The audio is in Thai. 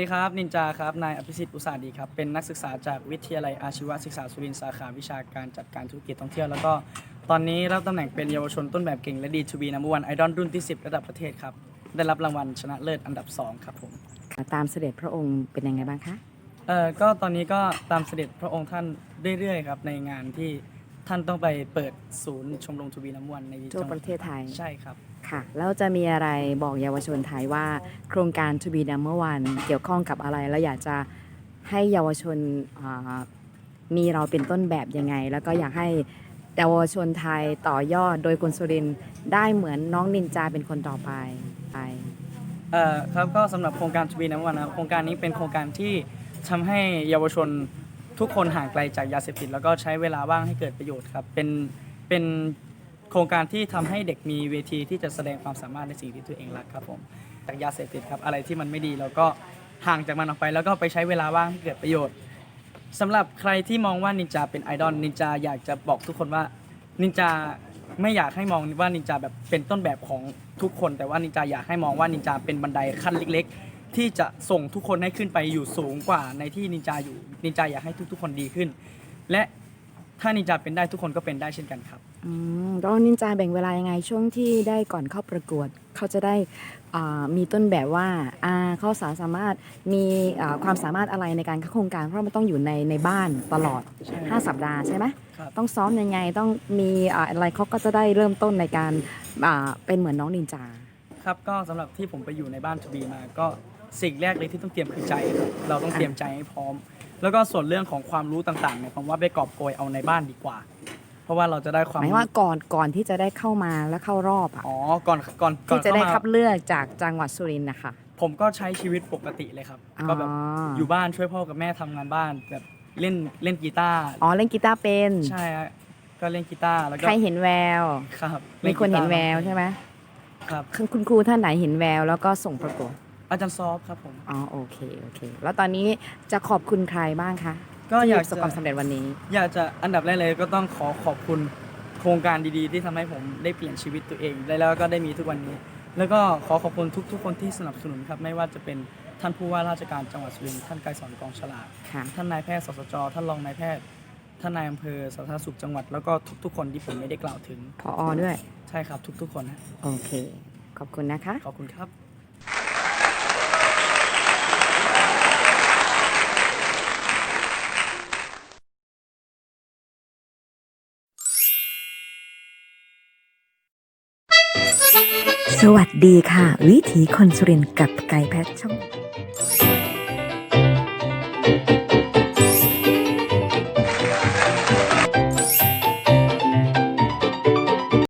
ดีครับ นินจาครับ นายอภิสิทธิ์อุตสาหดีครับ เป็นนักศึกษาจากวิทยาลัยอาชีวศึกษาสุรินทร์สาขาวิชาการจัดการธุรกิจท่องเที่ยว แล้วก็ตอนนี้รับตำแหน่งเป็นเยาวชนต้นแบบเก่งและดีทูบีนัมวันไอดอลรุ่นที่ 10 ระดับประเทศครับ ได้รับรางวัลชนะเลิศอันดับ 2 ครับผมตามเสด็จพระองค์เป็นยังไงบ้างคะเอ่อก็ตอนนี้ก็ตามเสด็จพระองค์ท่านเรื่อยๆครับในงานที่ท่านต้องไปเปิดศูนย์ชมรมทูบีนัมวันในทั่วจังหปวัดระเทศไทยใช่ครับ ค่ะแล้วจะมีอะไรบอกเยาวชนไทยว่า โครงการ To be number one เกี่ยวข้องกับอะไร แล้วอยากจะให้เยาวชนมีเราเป็นต้นแบบยังไง แล้วก็อยากให้เยาวชนไทยต่อยอดโดยคนสุรินได้เหมือนน้องนินจาเป็นคนต่อไปไปครับก็สำหรับโครงการทูบีนัมวันนะครับโครงการนี้เป็นโครงการที่ทำให้เยาวชนทุกคนห่างไกลจากยาเสพติดแล้วก็ใช้เวลาว่างให้เกิดประโยชน์ครับเป็นเป็น โครงการที่ทำให้เด็กมีเวทีที่จะแสดงความสามารถในสิ่งที่ตัวเองรักครับผมจากยาเสพติดครับอะไรที่มันไม่ดีเราก็ห่างจากมันออกไป แล้วก็ไปใช้เวลาว่างให้เกิดประโยชน์สำหรับใครที่มองว่านินจาเป็นไอดอลนินจาอยากจะบอกทุกคนว่านินจาไม่อยากให้มองว่านินจาแบบเป็นต้นแบบของทุกคน แต่ว่านินจาอยากให้มองว่านินจาเป็นบันไดขั้นเล็ก ๆ ที่จะส่งทุกคนให้ขึ้นไปอยู่สูงกว่าในที่นินจาอยู่นินจาอยากให้ทุกๆ คนดีขึ้น และ ถ้านินจาเป็นได้ทุกคนก็เป็นได้เช่นกันครับอืมแล้วนินจาแบ่งเวลายังไงช่วงที่ได้ก่อนเข้าประกวด เขาจะได้อ่ามีต้นแบบว่าอ่าเขาสาสามารถมีอ่าความสามารถอะไรในการเข้าโครงการ เพราะมันต้องอยู่ในในบ้านตลอดใช่5สัปดาห์ใช่ไหมครับต้องซ้อมยังไงต้องมีอ่าอะไรเขาก็จะได้เริ่มต้นในการอ่าเป็นเหมือนน้องนินจาครับก็สำหรับที่ผมไปอยู่ในบ้านทูบีมาก็ สิ่งแรกเลยที่ต้องเตรียมคือใจครับเราต้องเตรียมใจให้พร้อม แล้วก็ส่วนเรื่องของความรู้ต่างๆเนี่ยผมว่าไปกอบโกยเอาในบ้านดีกว่า เพราะว่าเราจะได้ความหมายว่าก่อนก่อนที่จะได้เข้ามาและเข้ารอบอะอ๋อก่อนก่อนก่อที่นจะได้เข้ามาคับเลือกจากจังหวัดสุรินทร์นะคะ ผมก็ใช้ชีวิตปกติเลยครับอ๋อ ก็แบบอยู่บ้านช่วยพ่อกับแม่ทำงานบ้านแบบเล่นเล่นกีตาร์อ๋อเล่นกีตาร์เป็นใช่ฮะก็เล่นกีตาร์แล้วก็ใครเห็นแววครับมีคนเห็นแววล่กีตาร์ใช่ไหมครับคุณคุณครูท่านไหนเห็นแววแล้วก็ส่งประกวด อาจารย์ซอฟครับผม อ๋อโอเคโอเค แล้วตอนนี้จะขอบคุณใครบ้างคะก็อยากที่ประสบจะความสำเร็จวันนี้ อยากจะอันดับแรกเลยก็ต้องขอขอบคุณโครงการดีๆ ที่ทำให้ผมได้เปลี่ยนชีวิตตัวเองได้แล้วก็ได้มีทุกวันนี้ แล้วก็ขอขอบคุณทุกๆ คนที่สนับสนุนครับไม่ว่าจะเป็นท่านผู้ว่าราชการจังหวัดสุรินทร์ท่านไกรสอนกองฉลาด ค่ะ ท่านนายแพทย์สสจท่านรองนายแพทย์ ท่านนายอำเภอสาธารณสุขจังหวัดแล้วก็ทุกๆ คนที่ผมไม่ได้กล่าวถึง พออด้วย ใช่ครับทุกๆ คนฮะโอเค ขอบคุณนะคะ ขอบคุณครับ สวัสดีค่ะ วิถีคนสุรินกับไก่แพทช่อง